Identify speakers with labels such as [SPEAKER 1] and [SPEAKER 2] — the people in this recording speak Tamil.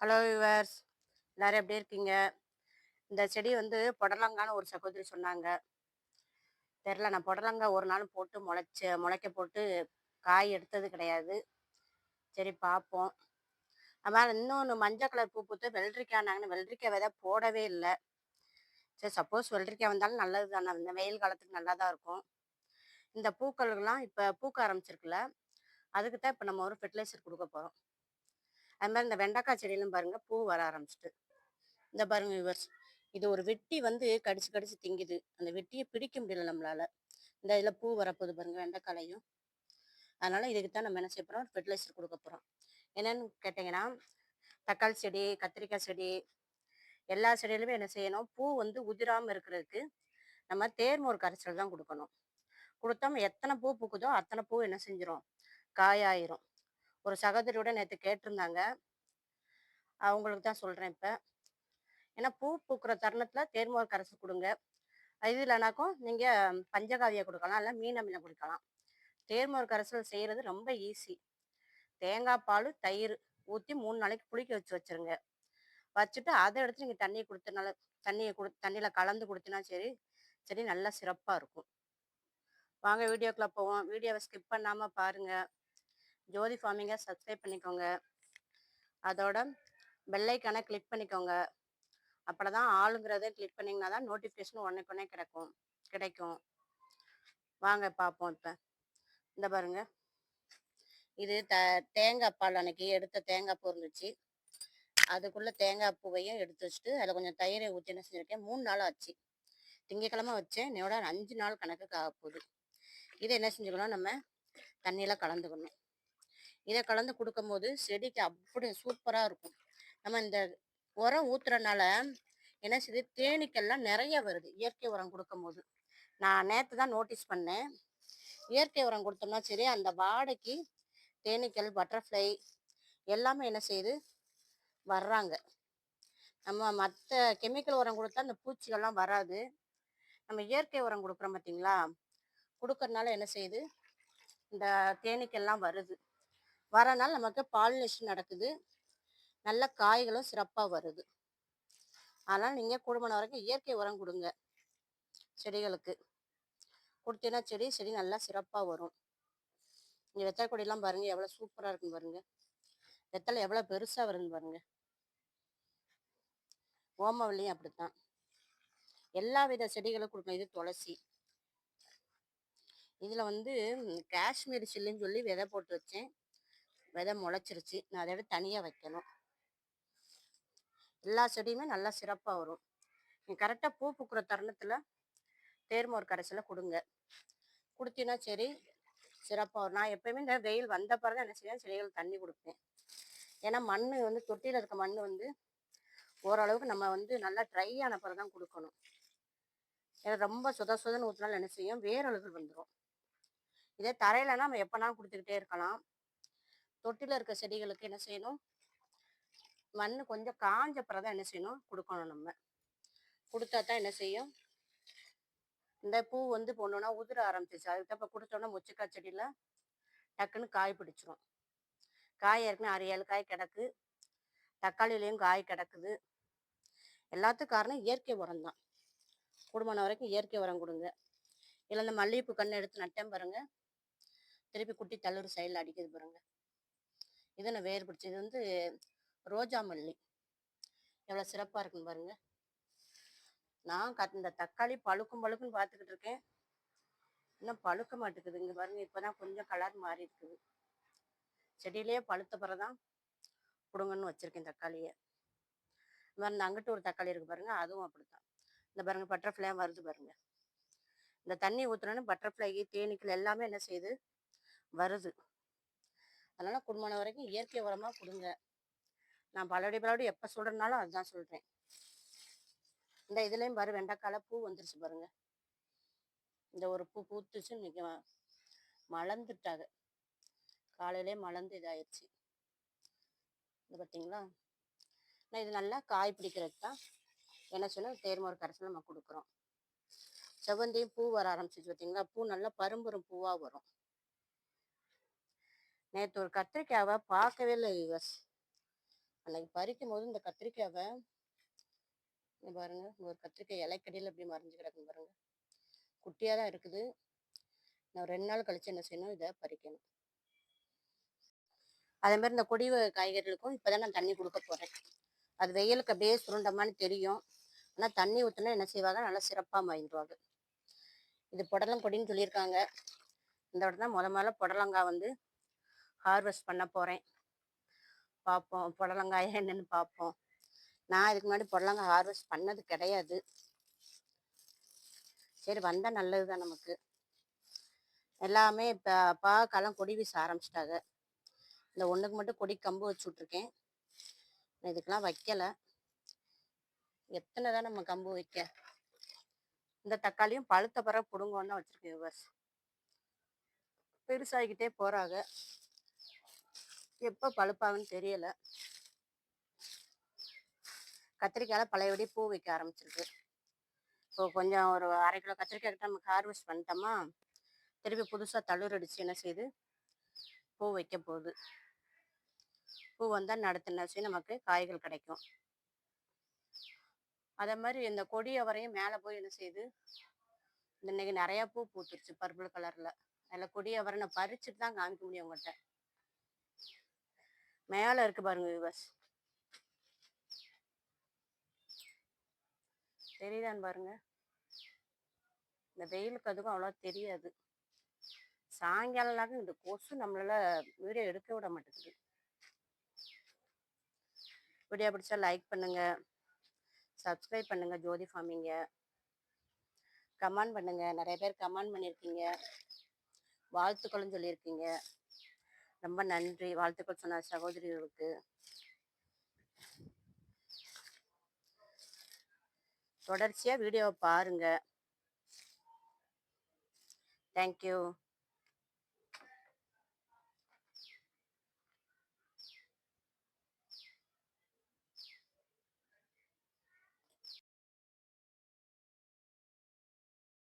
[SPEAKER 1] ஹலோ விவர்ஸ் எல்லாரும் எப்படி இருக்கீங்க? இந்த செடி வந்து புடலங்கான்னு ஒரு சகோதரி சொன்னாங்க. தெரில நான் புடலங்காய் ஒரு நாள் போட்டு முளைச்ச முளைக்க போட்டு காய் எடுத்தது கிடையாது. சரி பார்ப்போம். அதனால் இன்னொன்று மஞ்சள் கலர் பூ பூத்து வெள்ளரிக்காய்னாங்கன்னு வெள்ளரிக்காய் விதை போடவே இல்லை. சரி சப்போஸ் வெள்ளரிக்காய் வந்தாலும் நல்லது தானே. இந்த வெயில் காலத்துக்கு நல்லா தான் இருக்கும். இந்த பூக்களுக்கெல்லாம் இப்போ பூக்க ஆரம்பிச்சிருக்குல்ல அதுக்கு தான் இப்போ நம்ம ஒரு ஃபெர்டிலைசர் கொடுக்க போகிறோம் அது மாதிரி இந்த வெண்டைக்காய் செடியிலும் பாருங்க பூ வர ஆரம்பிச்சிட்டு. இந்த பாருங்க விவர்ஸ் இது ஒரு வெட்டி வந்து கடிச்சு கடிச்சு திங்குது. அந்த வெட்டியை பிடிக்க முடியல நம்மளால. இந்த இதில் பூ வரப்போகுது பாருங்க வெண்டைக்காலையும். அதனால இதுக்கு தான் நம்ம என்ன செய்ய போகிறோம் ஃபெர்டிலைசர் கொடுக்க போகிறோம் என்னன்னு கேட்டிங்கன்னா தக்காளி செடி கத்திரிக்காய் செடி எல்லா செடியிலுமே என்ன செய்யணும்? பூ வந்து உதிராமல் இருக்கிறதுக்கு நம்ம தேர்மோர் கரைச்சல் தான் கொடுக்கணும். கொடுத்தோம் எத்தனை பூ பூக்குதோ அத்தனை பூ என்ன செஞ்சிடும் காயாயிரும். ஒரு சகோதரியோட நேற்று கேட்டிருந்தாங்க. அவங்களுக்கு தான் சொல்கிறேன் இப்போ. ஏன்னா பூ பூக்கிற தருணத்தில் தேர்மோர் கரைசல் கொடுங்க. இது இல்லைனாக்கும் நீங்கள் பஞ்சகாவியை கொடுக்கலாம் இல்லை மீன் அமிலம் கொடுக்கலாம். தேர்மோர் கரைசல் செய்கிறது ரொம்ப ஈஸி தேங்காய் பால் தயிர் ஊற்றி மூணு நாளைக்கு புளிக்க வச்சு வச்சுருங்க. வச்சுட்டு அதை எடுத்து நீங்கள் தண்ணியை கொடுத்தனால தண்ணியை கொடு தண்ணியில் கலந்து கொடுத்தினா சரி செடி நல்லா சிறப்பாக இருக்கும். வாங்க வீடியோக்குள்ளே போவோம். வீடியோவை ஸ்கிப் பண்ணாமல் பாருங்கள் ஜோதி ஃபார்மிங்கை சப்ஸ்கிரைப் பண்ணிக்கோங்க. அதோட பெல்லைக்கான கிளிக் பண்ணிக்கோங்க. அப்படி தான் ஆளுங்கிறத கிளிக் பண்ணிங்கன்னா தான் நோட்டிஃபிகேஷன் உடனே கிடைக்கும். கிடைக்கும். வாங்க பார்ப்போம் இப்போ. இந்த பாருங்க. இது த தேங்காய் பால் அன்னைக்கு எடுத்த தேங்காய் பூ இருந்துச்சு. அதுக்குள்ளே தேங்காய் பூவையும் எடுத்து வச்சுட்டு அதில் கொஞ்சம் தயிரை ஊற்றி என்ன செஞ்சுருக்கேன்? மூணு நாள் ஆச்சு. திங்கக்கிழமை வச்சேன். என்னோட அஞ்சு நாள் கணக்கு ஆக போகுது இதை என்ன செஞ்சுக்கணும்? நம்ம தண்ணியில் கலந்துக்கணும். இதை கலந்து கொடுக்கும்போது செடிக்கு அப்படி சூப்பராக இருக்கும். நம்ம இந்த உரம் ஊத்துறனால என்ன செய்யுது தேனீக்கள்லாம் நிறைய வருது. இயற்கை உரம் கொடுக்கும்போது. நான் நேற்று தான் நோட்டீஸ் பண்ணேன். இயற்கை உரம் கொடுத்தோம்னா சரி அந்த வாடைக்கு தேனீக்கள் பட்டர்ஃப்ளை எல்லாமே என்ன செய்யுது வர்றாங்க. நம்ம மற்ற கெமிக்கல் உரம் கொடுத்தா அந்த பூச்சிகள்லாம் வராது. நம்ம இயற்கை உரம் கொடுக்குறோம் பார்த்தீங்களா கொடுக்கறனால என்ன செய்யுது இந்த தேனீக்கள்லாம் வருது. வரனால் நமக்கு பாலினேஷன் நடக்குது. நல்ல காய்களும் சிறப்பாக வருது. அதனால் நீங்கள் குடும்பம் வரைக்கும் இயற்கை உரம் கொடுங்க. செடிகளுக்கு. கொடுத்தீங்கன்னா செடி செடி நல்லா சிறப்பாக வரும். இங்கே வெத்தலை கொடியெல்லாம் பாருங்கள் எவ்வளோ சூப்பராக இருக்குன்னு பாருங்கள் வெத்தலை எவ்வளோ பெருசாக வருதுன்னு பாருங்கள் ஓமவல்லியும் அப்படித்தான். எல்லா வித செடிகளும் கொடுக்கணும். இது துளசி. இதில் வந்து காஷ்மீர் சில்லுன்னு சொல்லி விதை போட்டு வச்சேன். விதை முளைச்சிருச்சு. நான் அதை தனியாக வைக்கணும். எல்லா செடியுமே நல்லா சிறப்பாக வரும். நீங்கள் கரெக்டாக பூ பூக்கிற தருணத்தில் தேர்மோர் கடைசியில் கொடுங்க. கொடுத்தீங்கன்னா சரி சிறப்பாக வரும். நான் எப்பயுமே இந்த வெயில் வந்த பிறகு என்ன செய்வேன்? செடிகள் தண்ணி கொடுப்பேன். ஏன்னா மண் வந்து தொட்டியில் இருக்க மண் வந்து ஓரளவுக்கு நம்ம வந்து நல்லா ட்ரை ஆன பிறகு தான் கொடுக்கணும். ஏன்னா ரொம்ப சுத சுதன்னு ஊற்றினாலும் என்ன செய்யும்? வேரழுகள் வந்துடும் இதே தரையிலனா நம்ம எப்போனாலும் கொடுத்துக்கிட்டே இருக்கலாம். தொட்டியில் இருக்க செடிகளுக்கு என்ன செய்யணும்? மண் கொஞ்சம் காஞ்ச பிறகு என்ன செய்யணும்? கொடுக்கணும் நம்ம. கொடுத்தா தான் என்ன செய்யும்? இந்த பூ வந்து போனோம்னா உதிர ஆரம்பிச்சிச்சு அதுக்கு இப்போ கொடுத்தோன்னா முச்சக்காய் செடியில் டக்குன்னு காய் பிடிச்சிரும். காய் ஏற்கனவே ஆறு ஏழு காய் கிடக்கு. தக்காளிலையும் காய் கிடக்குது. எல்லாத்துக்கும் காரணம் இயற்கை உரம் தான். குடும்பம் வரைக்கும் இயற்கை உரம் கொடுங்க. இல்லை இந்த மல்லிகைப்பூ கண்ணு எடுத்து நட்டேன் பாருங்க. திருப்பி குட்டி தள்ளுறு சைடில் அடிக்குது பாருங்க. இது நான் வேர் பிடிச்சது இது வந்து ரோஜா மல்லி. எவ்வளோ சிறப்பாக இருக்குன்னு பாருங்க. நான் கத் இந்த தக்காளி பழுக்கும் பழுக்குன்னு பார்த்துக்கிட்டு இருக்கேன். இன்னும் பழுக்க மாட்டேங்குது இங்கே பாருங்க இப்போதான் கொஞ்சம் கலர் மாறி இருக்குது. செடியிலேயே பழுத்த பிறதான் கொடுங்கன்னு வச்சுருக்கேன் தக்காளியை. இந்த மாதிரி இந்த அங்கிட்டு ஒரு தக்காளி இருக்குது பாருங்க. அதுவும் அப்படித்தான். இந்த பாருங்க பட்டர்ஃப்ளை வருது பாருங்க. இந்த தண்ணி ஊற்றுனோன்னு பட்டர்ஃப்ளை தேனீக்கள் எல்லாமே என்ன செய்யுது? வருது. அதனால் குடும்பம் வரைக்கும் இயற்கை உரமாக கொடுங்க. நான் பலபடி பலபடி எப்போ சொல்கிறேனாலும் அதுதான் சொல்கிறேன் இந்த இதுலேயும் பாரு வெண்டைக்கால பூ வந்துருச்சு பாருங்க. இந்த ஒரு பூ பூத்துச்சு இன்னைக்கு மலர்ந்துட்டாங்க. காலையிலே மலர்ந்து இதாயிடுச்சு இது பார்த்தீங்களா நான் இது நல்லா காய் பிடிக்கிறதுக்கு தான் என்ன சொன்னால் தேர்மோர் கரைசல் நம்ம கொடுக்குறோம். செவ்வந்தியும் பூ வர ஆரம்பிச்சிச்சு பார்த்தீங்களா பூ நல்லா பரும்புறம் பூவாக வரும். நேற்று ஒரு கத்திரிக்காவை பார்க்கவே இல்லை விவஸ் அன்னைக்கு பறிக்கும் போது இந்த கத்திரிக்காவை பாருங்க ஒரு கத்திரிக்காய் இலைக்கடியில் இப்படி மறைஞ்சு கிடக்கும் பாருங்க. குட்டியாக தான் இருக்குது. நான் ரெண்டு நாள் கழிச்சு என்ன செய்யணும்? இதை பறிக்கணும். அதே மாதிரி இந்த கொடி காய்கறிகளுக்கும் இப்போ தான் நான் தண்ணி கொடுக்க போகிறேன் அது வெயிலுக்கு அப்படியே சுருண்டமான்னு தெரியும். ஆனால் தண்ணி ஊற்றினா என்ன செய்வாங்க? நல்லா சிறப்பாக மாறிடுவாங்க. இது புடலம் கொடின்னு சொல்லியிருக்காங்க. இந்த இடத்துல தான் முத முதல்ல புடலங்காய் வந்து ஹார்வெஸ்ட் பண்ண போகிறேன் பார்ப்போம் புடலங்காய் என்னன்னு பார்ப்போம் நான் இதுக்கு முன்னாடி புடலங்காய் ஹார்வெஸ்ட் பண்ணது கிடையாது. சரி வந்தால் நல்லது தான் நமக்கு. எல்லாமே இப்போ பாக்காலாம் கொடி வீச ஆரம்பிச்சிட்டாங்க. இந்த ஒன்றுக்கு மட்டும் கொடி கம்பு வச்சு விட்ருக்கேன் இதுக்கெல்லாம் வைக்கலை. எத்தனை தான் நம்ம கம்பு வைக்க? இந்த தக்காளியும் பழுத்த பிறகு பிடுங்கன்னு தான் வச்சுருக்கேன் விவர்ஸ் பெருசாகிக்கிட்டே போகிறாங்க எப்போ பழுப்பாகுன்னு தெரியல. கத்திரிக்காயில் பழையபடி பூ வைக்க ஆரம்பிச்சிருக்கு இப்போ கொஞ்சம் ஒரு அரை கிலோ கத்திரிக்காய் கிட்ட நமக்கு ஹார்வெஸ்ட் பண்ணிட்டோமா திருப்பி புதுசாக தளிர் அடித்து என்ன செய்யுது பூ வைக்க போகுது. பூ வந்தால் அடுத்த நச்சு நமக்கு காய்கள் கிடைக்கும். அதே மாதிரி இந்த கொடி அவரையும் மேலே போய் என்ன செய்யுது இன்னைக்கு நிறையா பூ பூத்துருச்சு பர்பிள் கலரில். அதில் கொடி அவரை நான் பறிச்சுட்டு தான் காமிக்க முடியும் உங்கள்கிட்ட மேலே இருக்கு பாருங்க விவாஸ் தெரியுதான்னு பாருங்க. இந்த வெயிலுக்கு அதுக்கும் அவ்வளோ தெரியாது. சாயங்காலம்னாக்க இந்த கொசு நம்மளால வீடியோ எடுக்க விட மாட்டேங்குது. வீடியோ பிடிச்சா லைக் பண்ணுங்க. சப்ஸ்கிரைப் பண்ணுங்க ஜோதி ஃபார்மிங்க கமெண்ட் பண்ணுங்க. நிறைய பேர் கமெண்ட் பண்ணியிருக்கீங்க வாழ்த்துக்களும் சொல்லியிருக்கீங்க ரொம்ப நன்றி. வாழ்த்துக்கள் சொன்ன சகோதரிகளுக்கு. தொடர்ச்சியாக வீடியோவை பாருங்க. தேங்க்யூ